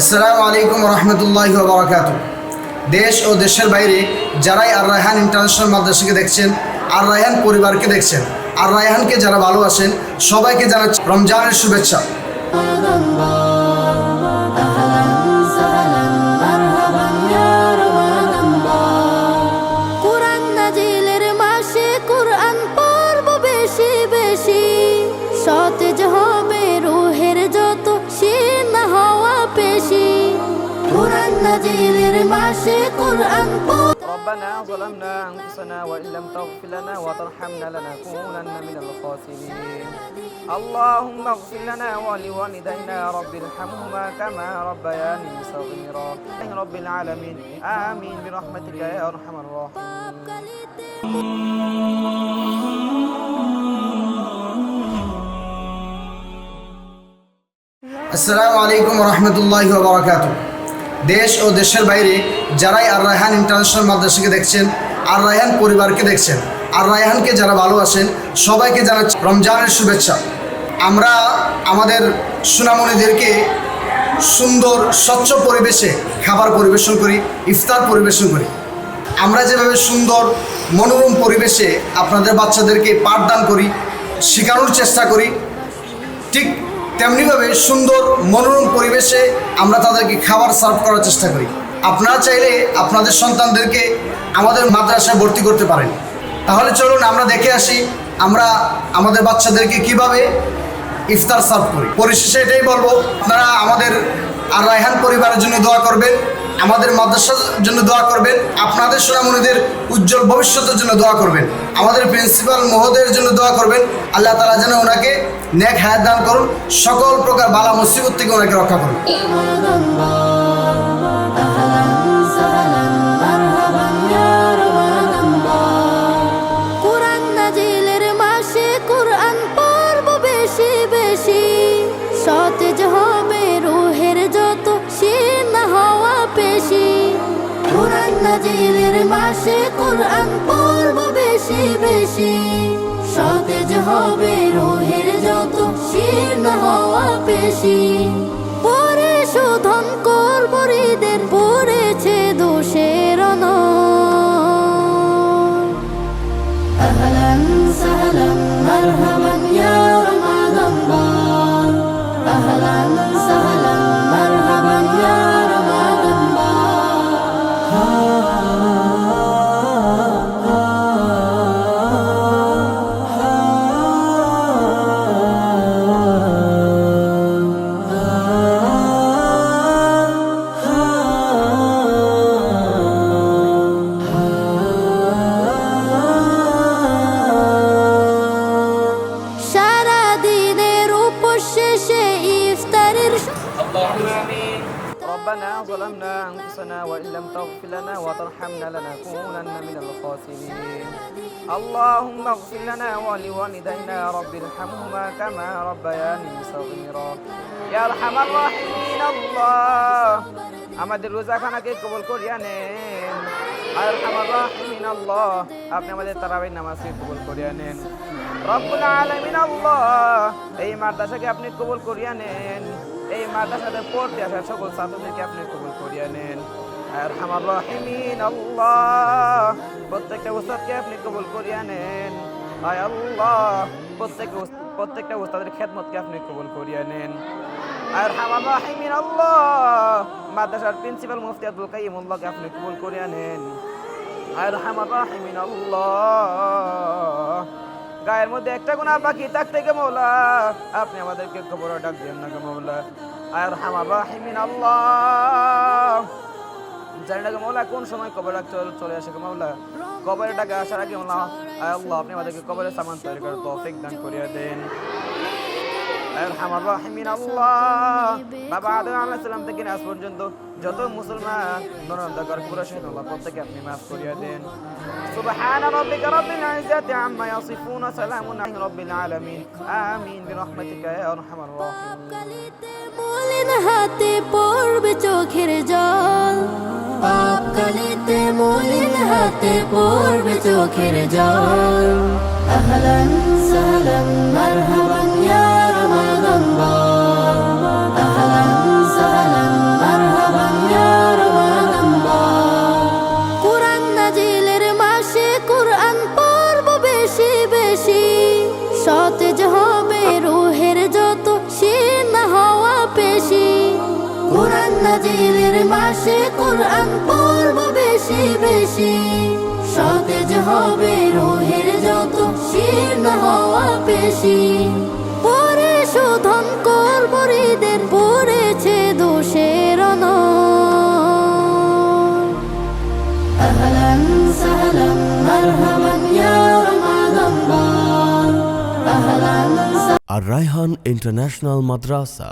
আসসালামু আলাইকুম রহমতুল্লাহ বারাকাত দেশ ও দেশের বাইরে যারাই আর রায়হান ইন্টারন্যাশনাল মাদ্রাসাকে দেখছেন, আর রায়হান পরিবারকে দেখছেন, আর রায়হানকে যারা ভালোবাসেন, সবাইকে জানাচ্ছেন রমজানের শুভেচ্ছা। ربنا ظلمنا أنفسنا وإن لم تغفر لنا وترحمنا لنكونن من الخاسرين. اللهم اغفر لنا ولوالدينا يا رب ارحمهما كما ربياني صغيرا. رب العالمين. آمين. برحمتك يا أرحم الراحمين. السلام عليكم ورحمة الله وبركاته. দেশ ও দেশের বাইরে যারাই আর রায়হান ইন্টারন্যাশনাল মাদ্রাসাকে দেখছেন, আর রায়হান পরিবারকে দেখছেন, আর রায়হানকে যারা ভালোবাসেন, সবাইকে জানাচ্ছি রমজানের শুভেচ্ছা। আমরা আমাদের সুনামণিদেরকে সুন্দর, স্বচ্ছ পরিবেশে খাবার পরিবেশন করি, ইফতার পরিবেশন করি। আমরা যেভাবে সুন্দর, মনোরম পরিবেশে আপনাদের বাচ্চাদেরকে পাঠদান করি, শেখানোর চেষ্টা করি তেমনিভাবে সুন্দর মনোরম পরিবেশে আমরা তাদেরকে খাবার সার্ভ করার চেষ্টা করি। আপনারা চাইলে আপনাদের সন্তানদেরকে আমাদের মাদ্রাসায় ভর্তি করতে পারেন। তাহলে চলুন আমরা দেখে আসি আমরা আমাদের বাচ্চাদেরকে কীভাবে ইফতার সার্ভ করি। পরিশেষে এটাই বলব, আপনারা আমাদের আর রায়হান পরিবারের জন্য দোয়া করবেন। আমাদের মাদ্রাসার জন্য দোয়া করবেন, আপনাদের সোনামণিদের উজ্জ্বল ভবিষ্যতের জন্য দোয়া করবেন, আমাদের প্রিন্সিপাল মহোদয়ের জন্য দোয়া করবেন, আল্লাহ তালা যেন ওনাকে নেক হায়াত দান করুন, সকল প্রকার বালা মুসিবত থেকে ওনাকে রক্ষা করুন। সতেজ রমজানের মাসে কোরআন পড়ব বেশি বেশি। সতেজ হবে রোহের যত, শীর্ণ হওয়া বেশি পরে শোধন করব হৃদের, পড়েছে দোষের আহলান সাহলান ربنا ظلمنا أنفسنا وإن لم تغفر لنا وترحمنا لنكونن من الخاسرين اللهم اغفر لنا ولوالدينا رب ارحمهما كما ربياني صغيرا يا أرحم الراحمين الله আমাদের রোজাখানাকে কবুল করিয়া নেন আর আমার রাহিমিন আল্লাহ আপনি আমাদের তারাবির নামাজকে কবুল করিয়া নেন রব্বুল আলামিন আল্লাহ এই মাদ্রাসাকে আপনি কবুল করিয়া নেন এই মাদ্রাসাতে পড়তে আসা সকল ছাত্রদেরকে আপনি কবুল করিয়া নেন। আর আমার রাহিমিন, আল্লাহ, প্রত্যেকটা উস্তাদকে আপনি কবুল করিয়া নেন। আয় আল্লাহ প্রত্যেকটা উস- প্রত্যেকটা উস্তাদের খেদমতকে আপনি কবুল করিয়া নেন। আর হামার রাহিমিন, আল্লাহ, মাদ্রাসার প্রিন্সিপাল মুফতি আব্দুল কাইমুল্লাহকে আপনি কবুল করিয়া নেন। আর হামার রাহিমিন, আল্লাহ গায়ের মধ্যে একটা গুণা বাকি থাকতে থেকে মৌলা। আপনি আমাদেরকে খবর ডাক দিয়ে না গো মৌলা। আর হামার রাহিমিন আল্লাহ। জানি না গো মৌলা, কোন সময় কবর ডাক চলে- আসে গো মৌলা? কবরের ডাকে আসার আগে আয় আল্লাহ আপনি আমাদেরকে কবরের সামান তৈরি করে তৌফিক দান করিয়া দেন। আল্লাহ বাবা আদম আলাইহিস সালাম থেকে আজ পর্যন্ত যত মুসলমান নরন্দকার পুরো শহীদ আল্লাহ প্রত্যেকে আপনি মাফ করিয়া দেন সুবহান রাব্বিকা রাব্বিল ইজ্জাতি আম্মা ইয়াসিফুন সালামুন আলা রাব্বিল আলামিন আমিন বিরহমাতিকা ইয়া আরহামার রাহিমিন কালিতে মলিন হাতে পড়বে চোখের জল পাপ কালিতে মলিন হাতে পড়বে চোখের জল আহলান সাহলান মারহাবান তাজিলের মাসে কোরআন পড়ব বেশি বেশি সতেজ হবে রোহের যত শীর্ণ হওয়া পেশি পরে শোধন করব হৃদের পড়েছে দোষের অনর أهلا سهلا مرحبا يا رمضان بار أهلا আর রায়হান ইন্টারন্যাশনাল মাদ্রাসা